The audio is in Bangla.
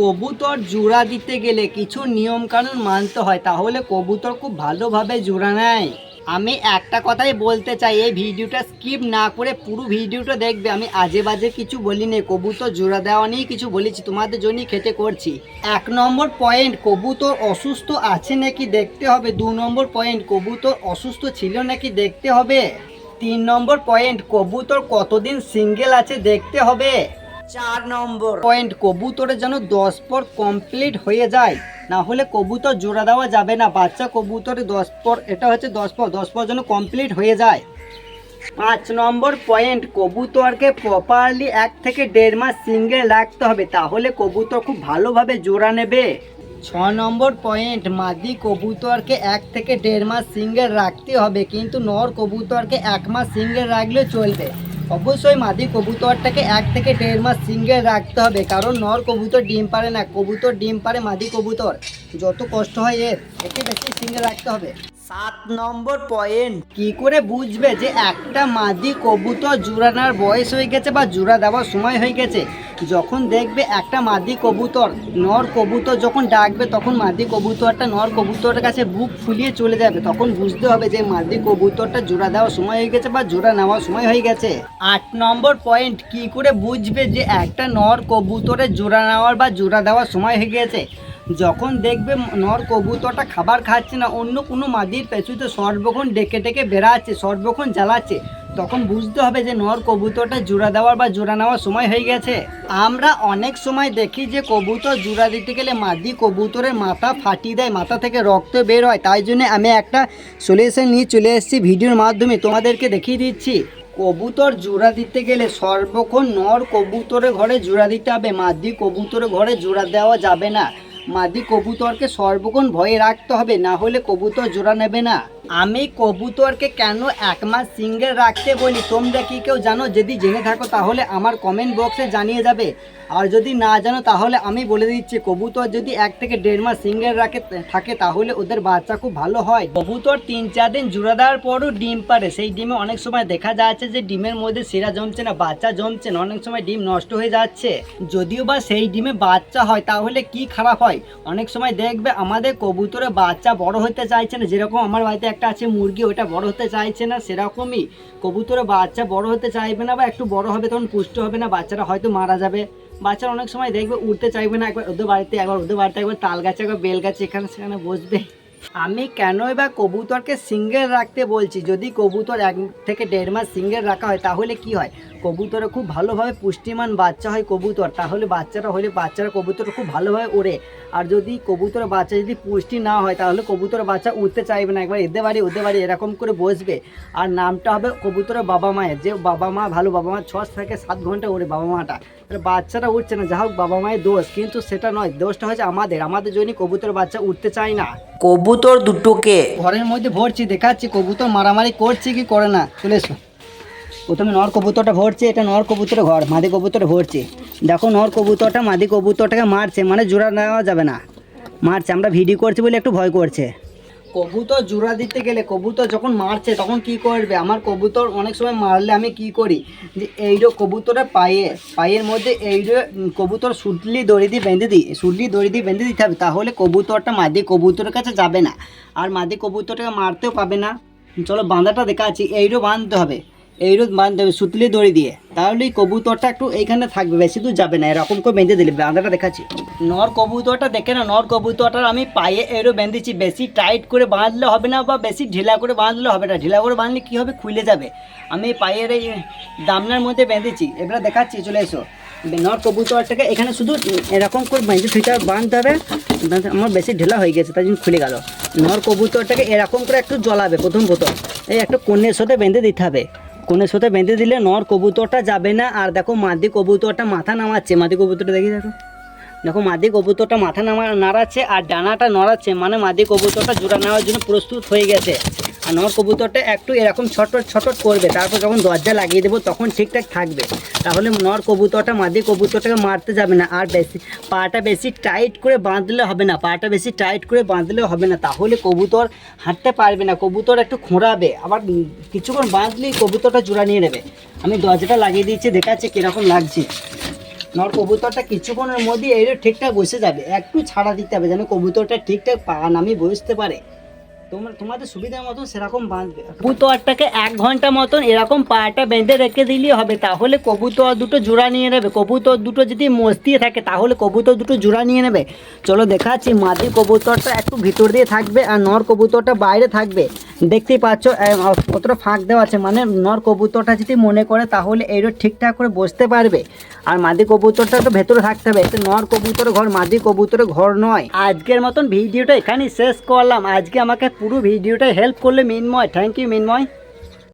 কবুতর জোড়া দিতে গেলে কিছু নিয়ম কানুন মানতে হয়, তাহলে কবুতর খুব ভালোভাবে জোড়া নেয়। আমি একটা কথাই বলতে চাই, এই ভিডিওটা স্কিপ না করে পুরো ভিডিওটা দেখবে। আমি আজে বাজে কিছু বলিনি কবুতর জোড়া দেওয়া নিয়েই কিছু বলেছি, তোমাদের জন্যই খেতে করছি। এক নম্বর পয়েন্ট কবুতর অসুস্থ আছে নাকি দেখতে হবে। দু নম্বর পয়েন্ট কবুতর অসুস্থ ছিল নাকি দেখতে হবে। তিন নম্বর পয়েন্ট কবুতর কতদিন সিঙ্গেল আছে দেখতে হবে। চার নম্বর। পয়েন্ট কবুতরের যেন দশ পর কমপ্লিট হয়ে যায়, না হলে কবুতর জোড়া দেওয়া যাবে না। বাচ্চা কবুতরে দশ পর, এটা হচ্ছে দশ পর দশ পর যেন কমপ্লিট হয়ে যায়। পাঁচ নম্বর পয়েন্ট, কবুতরকে প্রপারলি এক থেকে দেড় মাস সিঙ্গেল রাখতে হবে, তাহলে কবুতর খুব ভালোভাবে জোড়া নেবে। ছ নম্বর পয়েন্ট, মাদি কবুতরকে এক থেকে দেড় মাস সিঙ্গেল রাখতে হবে, কিন্তু নর কবুতরকে এক মাস সিঙ্গেল রাখলে চলবে। অবশ্যই মাদি কবুতরটাকে এক থেকে দেড় মাস সিঙ্গেল রাখতে হবে কারণ নর কবুতর ডিম পারে না কবুতর ডিম পারে মাদি কবুতর। যত কষ্ট হয় এর একে বেশি সিঙ্গেল রাখতে হবে। সাত নম্বর পয়েন্ট। কি করে বুঝবে যে একটা মাদি কবুতর জোড়ানোর বয়স হয়ে গেছে বা জোড়া দেওয়ার সময় হয়ে গেছে? যখন দেখবে একটা মাদি কবুতর, নর কবুতর যখন ডাকবে, তখন মাদি কবুতরটা, নর কবুতরের কাছে বুক ফুলিয়ে চলে যাবে। তখন বুঝতে হবে যে মাদি কবুতরটা জোড়া দেওয়ার সময় হয়ে গেছে বা জোড়া নেওয়ার সময় হয়ে গেছে। আট নম্বর পয়েন্ট কি করে বুঝবে যে একটা নর কবুতরের জোড়া নেওয়ার বা জোড়া দেওয়ার সময় হয়ে গেছে? যখন দেখবে নর কবুতরটা খাবার খাচ্ছে না, অন্য কোনো মাদির পেছুতে সর্বক্ষণ ডেকে ডেকে বেড়াচ্ছে, সর্বক্ষণ জ্বালাচ্ছে। তখন বুঝতে হবে যে নর কবুতরটা জোড়া দেওয়ার বা জোড়া নেওয়ার সময় হয়ে গেছে। আমরা অনেক সময় দেখি যে কবুতর জোড়া দিতে গেলে মাদি কবুতরের মাথা ফাটিয়ে দেয়, মাথা থেকে রক্ত বের হয়। তাই জন্য আমি একটা সলিউশন নিয়ে চলে এসেছি ভিডিওর মাধ্যমে। তোমাদেরকে দেখিয়ে দিচ্ছি। কবুতর জোড়া দিতে গেলে সর্বক্ষণ নর কবুতরের ঘরে জোড়া দিতে হবে। মাদি কবুতরের ঘরে জোড়া দেওয়া যাবে না। মাদি কবুতরকে সর্বক্ষণ ভয়ে রাখতে হবে, না হলে কবুতর জোড়া নেবে না। আমি কবুতরকে কেন এক মাস সিঙ্গেল রাখতে বলি? তোমরা কি কেউ জানো? যদি জেনে থাকো তাহলে আমার কমেন্ট বক্সে জানিয়ে যাবে। আর যদি না জানো, তাহলে আমি বলে দিচ্ছি, কবুতর যদি এক থেকে দেড় মাস সিঙ্গেল রাখে, থাকে, তাহলে ওদের বাচ্চা খুব ভালো হয়। কবুতর তিন চার দিন জোড়া দেওয়ার পরও ডিম পারে। সেই ডিমে অনেক সময় দেখা যাচ্ছে যে, ডিমের মধ্যে সেরা জমছে না, বাচ্চা জমছে না, অনেক সময় ডিম নষ্ট হয়ে যাচ্ছে। যদিও বা সেই ডিমে বাচ্চা হয়, তাহলে কি খারাপ হয়? অনেক সময় দেখবে আমাদের কবুতরে বাচ্চা বড় হতে চাইছে না, যেরকম আমার বাড়িতে একটা আছে মুরগি, ওটা বড় হতে চাইছে না, সেরকমই। কবুতরে বাচ্চা বড় হতে চাইবে না বা একটু বড় হবে, তখন পুষ্ট হবে না, বাচ্চারা হয়তো মারা যাবে। বাচ্চারা অনেক সময় দেখবে উঠতে চাইবে না, একবার ওদের বাড়িতে, একবার ওদের বাড়িতে, একবার তাল গাছে, একবার বেল গাছে, এখানে সেখানে বসবে। আমি কেনই বা কবুতরকে সিঙ্গেল রাখতে বলছি? যদি কবুতর এক থেকে দেড় মাস সিঙ্গেল রাখা হয়, তাহলে কি হয়? কবুতরে খুব ভালোভাবে পুষ্টিমান বাচ্চা হয় কবুতর, তাহলে বাচ্চারা হলে বাচ্চারা কবুতর খুব ভালোভাবে ওড়ে। আর যদি কবুতর বাচ্চা যদি পুষ্টি না হয়, তাহলে কবুতর বাচ্চা উঠতে চাইবে না। একবার এদের বাড়ি, ওদের বাড়ি এরকম করে বসবে। আর নামটা হবে কবুতরের বাবা মায়ের। যে বাবা মা ভালো, বাবা মা ছ থেকে সাত ঘণ্টা ওড়ে বাবা মাটা। তাহলে বাচ্চারা উঠছে না। যা হোক, বাবা মায়ের দোষ। কিন্তু সেটা নয়, দোষটা হচ্ছে আমাদের। আমাদের জন্যই কবুতর বাচ্চা উঠতে চায় না কবুতর দুটোকে। ঘরের মধ্যে ভরছি, দেখাচ্ছি, কবুতর মারামারি করছে কি করে না? চলে এসো। প্রথমে নর কবুতরটা ভরছে, এটা নর কবুতরের ঘর, মাদি কবুতরে ভরছে। দেখো নর কবুতরটা মাদি কবুতরটাকে মারছে মানে জোড়া নেওয়া যাবে না। মারছে, আমরা ভিডিও করছি বলে একটু ভয় করছে। কবুতর জোড়া দিতে গেলে কবুতর যখন মারছে তখন কি করবে? আমার কবুতর অনেক সময় মারলে আমি কি করি? যে এইরো কবুতরের পায়ে, পায়ের মধ্যে এই কবুতর সুটলি দড়ি দিয়ে বেঁধে দিই সুটলি দড়ি দিয়ে বেঁধে দিতে হবে, তাহলে কবুতরটা মাদি কবুতরের কাছে যাবে না। আর মাদি কবুতরটাকে মারতেও পাবে না। চলো বাঁধাটা দেখাচ্ছি, এইরো বাঁধতে হবে। এইরো বাঁধতে হবে সুতলি দড়ি দিয়ে। তাহলে এই কবুতরটা একটু এইখানে থাকবে, বেশি দূর যাবে না, এরকম করে বেঁধে দিলে, বাঁধাটা দেখাচ্ছি। নর কবুতরটা দেখে না, নর কবুতরটার আমি পায়ে এরো বেঁধেছি, বেশি টাইট করে বাঁধলে হবে না বা বেশি ঢিলা করে বাঁধলে হবে না, ঢিলা করে বাঁধলে কী হবে? খুলে যাবে। আমি পায়ের এই দামনার মধ্যে বেঁধেছি, এবার দেখাচ্ছি, চলে এসো। নর কবুতরটাকে এখানে শুধু এরকম করে বেঁধে ফিটা বাঁধতে হবে আমার বেশি ঢেলা হয়ে গেছে, তাই জন্য খুলে গেল। নর কবুতরটাকে এরকম করে একটু জ্বলাবে, প্রথম প্রথম। এই একটা কন্যের সাথে বেঁধে দিতে হবে। কন্যের সাথে বেঁধে দিলে নর কবুতরটা যাবে না। আর দেখো মাদি কবুতরটা মাথা নামাচ্ছে। মাদি কবুতরটা দেখি দেখো। দেখো মাদি কবুতরটা মাথা নামা নাড়াচ্ছে আর ডানাটা নড়াচ্ছে। মানে মাদি কবুতরটা জোড়া নেওয়ার জন্য প্রস্তুত হয়ে গেছে। আর নর কবুতরটা একটু এরকম ছটট ছটট করবে। তারপর যখন দরজা লাগিয়ে দেবো, তখন ঠিকঠাক থাকবে। তাহলে নর কবুতরটা, মাদি কবুতরটাকে মারতে যাবে না। আর বেশি, পাটা বেশি টাইট করে বাঁধলে হবে না। পাটা বেশি টাইট করে বাঁধলে হবে না। তাহলে কবুতর হাঁটতে পারবে না। কবুতর একটু খোঁড়াবে। আবার কিছুক্ষণ বাঁধলেই কবুতরটা জোড়া নিয়ে নেবে। আমি দরজাটা লাগিয়ে দিয়েছি দেখাচ্ছি কীরকম লাগছে। নর কবুতরটা কিছুক্ষণের মধ্যে এর ঠিকঠাক বসে যাবে। একটু ছাড়া দিতে হবে, যেন কবুতরটা ঠিকঠাক পা নামিয়ে বসতে পারে। তোমার, তোমাদের সুবিধার মতন সেরকম বাঁধবে। কবুতরটাকে এক ঘণ্টা মতন এরকম পাটা বেঁধে রেখে দিলেই হবে, তাহলে কবুতর দুটো জোড়া নিয়ে নেবে। কবুতর দুটো যদি মস্তিয়ে থাকে, তাহলে কবুতর দুটো জোড়া নিয়ে নেবে। চলো দেখাচ্ছি মাদি কবুতরটা একটু ভিতর দিয়ে থাকবে আর নর কবুতরটা বাইরে থাকবে। দেখতেই পাচ্ছ কতটা ফাঁক দেওয়া আছে। মানে নর কবুতরটা যদি মনে করে, তাহলে এইটা ঠিকঠাক করে বসতে পারবে। আর মাদি কবুতরটা তো ভেতরে থাকতে হবে। নর কবুতর ঘর, মাদি কবুতরের ঘর নয়। আজকের মতন ভিডিওটা এখানেই শেষ করলাম। আজকে আমাকে পুরো ভিডিওটা হেল্প করলে মিনময়। Thank you মিনময়।